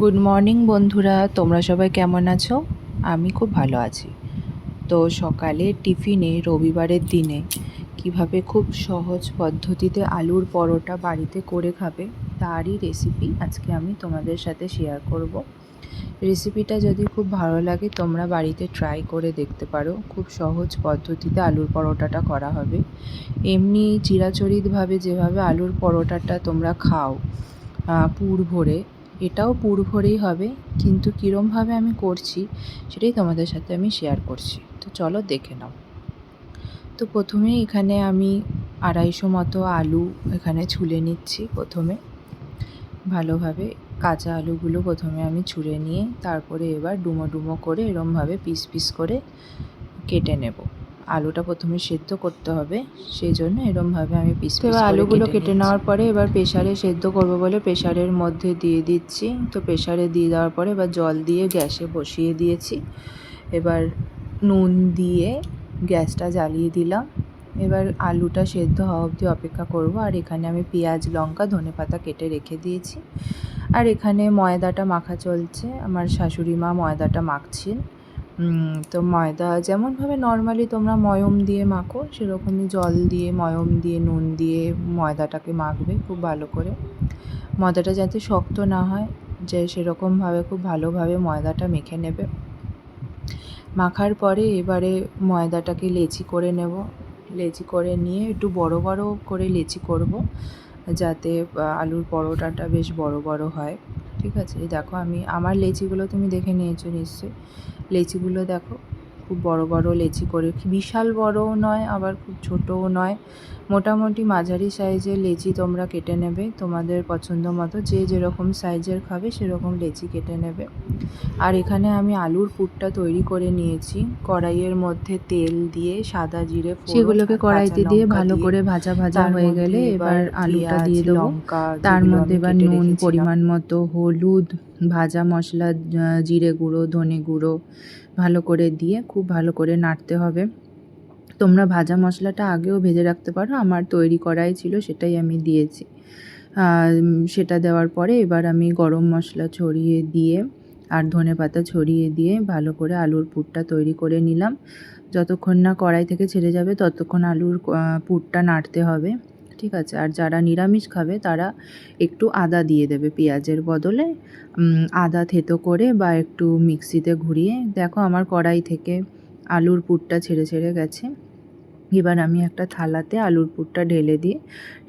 Good morning বন্ধুরা। তোমরা সবাই কেমন আছো? আমি খুব ভালো আছি। তো সকালে টিফিনে রবিবারের দিনে কীভাবে খুব সহজ পদ্ধতিতে আলুর পরোটা বাড়িতে করে খাবে, তারই রেসিপি আজকে আমি তোমাদের সাথে শেয়ার করব। রেসিপিটা যদি খুব ভালো লাগে, তোমরা বাড়িতে ট্রাই করে দেখতে পারো। খুব সহজ পদ্ধতিতে আলুর পরোটাটা করা হবে। এমনি চিরাচরিতভাবে যেভাবে আলুর পরোটাটা তোমরা খাও পুর ভরে এটাও পুর ভরেই হবে, কিন্তু কীরমভাবে আমি করছি সেটাই তোমাদের সাথে আমি শেয়ার করছি। তো চলো দেখে নাও। তো প্রথমে এখানে আমি আড়াইশো মতো আলু এখানে ছুলে নিচ্ছি প্রথমে। ভালোভাবে কাঁচা আলুগুলো প্রথমে আমি ছুলে নিয়ে তারপরে এবার ডুমো ডুমো করে এরমভাবে পিস পিস করে কেটে নেব। আলুটা প্রথমে সেদ্ধ করতে হবে সেই জন্য এরমভাবে আমি পিস এবার আলুগুলো কেটে নেওয়ার পরে এবার প্রেশারে সেদ্ধ করব বলে প্রেশারের মধ্যে দিয়ে দিচ্ছি। তো প্রেশারে দিয়ে দেওয়ার পরে এবার জল দিয়ে গ্যাসে বসিয়ে দিয়েছি। এবার নুন দিয়ে গ্যাসটা জ্বালিয়ে দিলাম। এবার আলুটা সেদ্ধ হওয়া অবধি অপেক্ষা করব। আর এখানে আমি পেঁয়াজ লঙ্কা ধনে পাতা কেটে রেখে দিয়েছি। আর এখানে ময়দাটা মাখা চলছে। আমার শাশুড়ি মা ময়দাটা মাখছেন। তো ময়দা, যেমনভাবে নর্মালি তোমরা ময়ম দিয়ে মাখো, সেরকমই জল দিয়ে, ময়ম দিয়ে, নুন দিয়ে ময়দাটাকে মাখবে খুব ভালো করে। ময়দাটা যাতে শক্ত না হয়, যে সেরকমভাবে খুব ভালোভাবে ময়দাটা মেখে নেবে। মাখার পরে এবারে ময়দাটাকে লেচি করে নেব। লেচি করে নিয়ে একটু বড় বড় করে লেচি করব, যাতে আলুর পরোটাটা বেশ বড় বড় হয়। ঠিক আছে দেখো আমি আমার লেচিগুলো তুমি দেখে নিয়েছো নিশ্চয়ই। লেচিগুলো দেখো খুব বড় বড় লেচি করে বিশাল বড়ও নয় আবার খুব ছোটও নয়। মোটামুটি মাঝারি সাইজের লেচি তোমরা কেটে নেবে তোমাদের পছন্দ মতো যে যেরকম সাইজের খাবে সেরকম লেচি কেটে নেবে। আর এখানে আমি আলুর পুরটা তৈরি করে নিয়েছি কড়াইয়ের মধ্যে তেল দিয়ে সাদা জিরে সেগুলোকে কড়াইতে দিয়ে ভালো করে ভাজা ভাজা হয়ে গেলে এবার আলুটা দিয়ে দেবো। লঙ্কা তার মধ্যে এবার নুন পরিমাণ মতো হলুদ ভাজা মশলা জিরে গুঁড়ো, ধনে গুঁড়ো ভালো করে দিয়ে খুব ভালো করে নাড়তে হবে। তোমরা ভাজা মশলাটা আগেও ভেজে রাখতে পারো, আমার তৈরি করাই ছিল, সেটাই আমি দিয়েছি। সেটা দেওয়ার পরে এবার আমি গরম মশলা ছড়িয়ে দিয়ে আর ধনে পাতা ছড়িয়ে দিয়ে ভালো করে আলুর পুরটা তৈরি করে নিলাম। যতক্ষণ না কড়াই থেকে ছেড়ে যাবে, ততক্ষণ আলুর পুরটা নাড়তে হবে। ঠিক আছে? আর যারা নিরামিষ খাবে তারা একটু আদা দিয়ে দেবে পেঁয়াজের বদলে। আদা থেতো করে বা একটু মিক্সিতে ঘুরিয়ে। দেখো আমার কড়াই থেকে আলুর পুরটা ছেড়ে ছেড়ে গেছে। এবার আমি একটা থালাতে আলুর পুরটা ঢেলে দিয়ে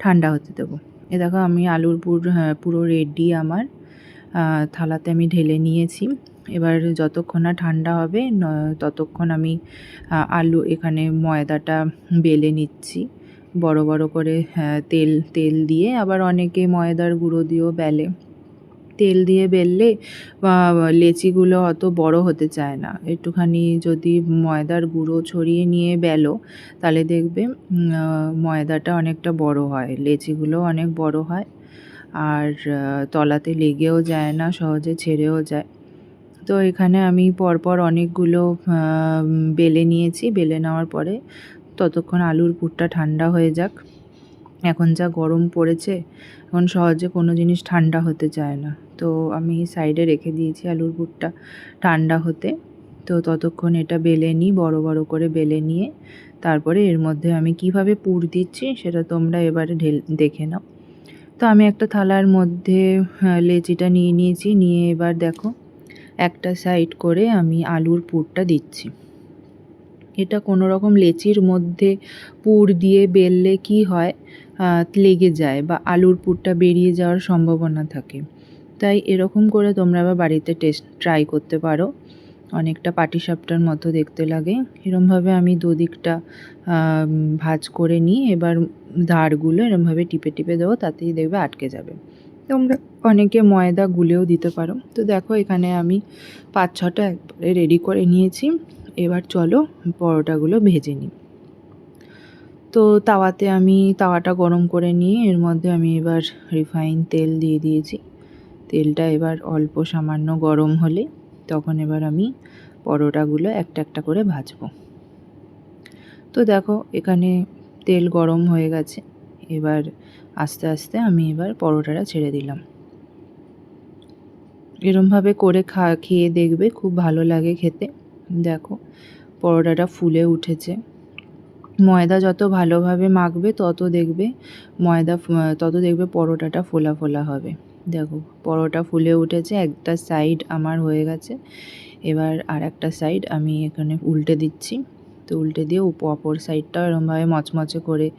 ঠান্ডা হতে দেবো। এ দেখো আমি আলুর পুর হ্যাঁ, পুরো রেডি আমার। থালাতে আমি ঢেলে নিয়েছি। এবার যতক্ষণ না ঠান্ডা হবে ততক্ষণ আমি আলু এখানে ময়দাটা বেলে নিচ্ছি। বড় বড় করে হ্যাঁ, তেল তেল দিয়ে আবার অনেকে ময়দার গুঁড়ো দিয়েও বেলে। তেল দিয়ে বেললে লেচিগুলো অত বড় হতে চায় না। একটুখানি যদি ময়দার গুঁড়ো ছড়িয়ে নিয়ে বেলো তাহলে দেখবে ময়দাটা অনেকটা বড় হয় লেচিগুলো অনেক বড় হয়। আর তলাতে লেগেও যায় না সহজে ছেড়েও যায়। তো এখানে আমি পরপর অনেকগুলো বেলে নিয়েছি। বেলে নেওয়ার পরে ততক্ষণ আলুর পুরটা ঠান্ডা হয়ে যাক। এখন যা গরম পড়েছে, এখন সহজে কোনো জিনিস ঠান্ডা হতে চায় না। তো আমি সাইডে রেখে দিয়েছি আলুর পুরটা ঠান্ডা হতে। তো ততক্ষণ এটা বেলে নিই, বড় বড় করে বেলে নিয়ে। তারপরে এর মধ্যে আমি কীভাবে পুর দিচ্ছি সেটা তোমরা এবারে ঢেল, দেখে নাও। তো আমি একটা থালার মধ্যে লেচিটা নিয়ে নিয়েছি। নিয়ে এবার দেখো, একটা সাইড করে আমি আলুর পুরটা দিচ্ছি। এটা কোনো রকম লেচির মধ্যে পুর দিয়ে বেললে কি হয় লেগে যায় বা আলুর পুরটা বেরিয়ে যাওয়ার সম্ভাবনা থাকে। তাই এরকম করে তোমরা আবার বাড়িতে টেস্ট ট্রাই করতে পারো। অনেকটা পাটিসাপটার মতো দেখতে লাগে। এরমভাবে আমি দুদিকটা ভাজ করে নিই এবার ধারগুলো এরমভাবে টিপে টিপে দেবো, তাতেই দেখবে আটকে যাবে। তোমরা অনেকে ময়দা গুলেও দিতে পারো। তো দেখো এখানে আমি পাঁচ ছটা একবারে রেডি করে নিয়েছি। এবার চলো পরোটাগুলো ভেজে নিই। তো তাওয়াতে আমি তাওয়াটা গরম করে নিয়ে এর মধ্যে আমি এবার রিফাইন তেল দিয়ে দিয়েছি। তেলটা এবার অল্প সামান্য গরম হলে তখন এবার আমি পরোটাগুলো একটা একটা করে ভাজবো। তো দেখো এখানে তেল গরম হয়ে গেছে। এবার আস্তে আস্তে আমি এবার পরোটাটা ছেড়ে দিলাম। এরমভাবে করে খা, খেয়ে দেখবে খুব ভালো লাগে খেতে। দেখো, পরোটাটা ফুলে উঠেছে। ময়দা যত ভালোভাবে মাখবে, তত দেখবে ময়দা তত দেখবে পরোটাটা ফোলা ফোলা হবে। দেখো, পরোটা ফুলে উঠেছে, একটা সাইড আমার হয়ে গেছে। এবার আর একটা সাইড আমি এখানে উল্টে দিচ্ছি। তো উল্টে দিয়ে অপর সাইডটাও এরমভাবে মচমচে করে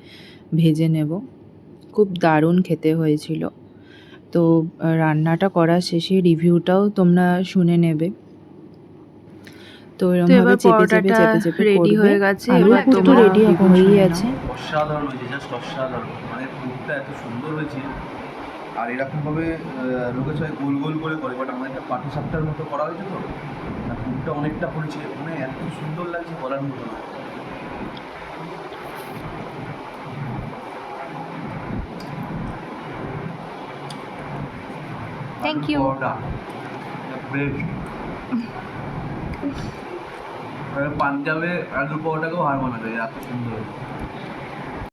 ভেজে নেব। খুব দারুণ খেতে হয়েছিল। তো রান্নাটা করা শেষে রিভিউটাও তোমরা শুনে নেবে। তো এরমভাবে এবার চেপে চেপে চেপে চেপে করবে। হয়ে গেছে, আলুর এবার তো রেডি শুনে আছে। অসাধারণ হয়েছে জাস্ট অসাধারণ। মানে পুরটা এত সুন্দর হয়েছে। আর এরকমভাবে আহ, লোকে সবাই গোল গোল করে করে বাট আমার একটা পাটি সাপটার মতো করা হয়েছে তো না অনেকটা পড়েছে। মানে এত সুন্দর লাগছে বলার মতো না। Thank you. পাঞ্জাবে আলু পরোটাকেও হার মানাবে এত সুন্দর।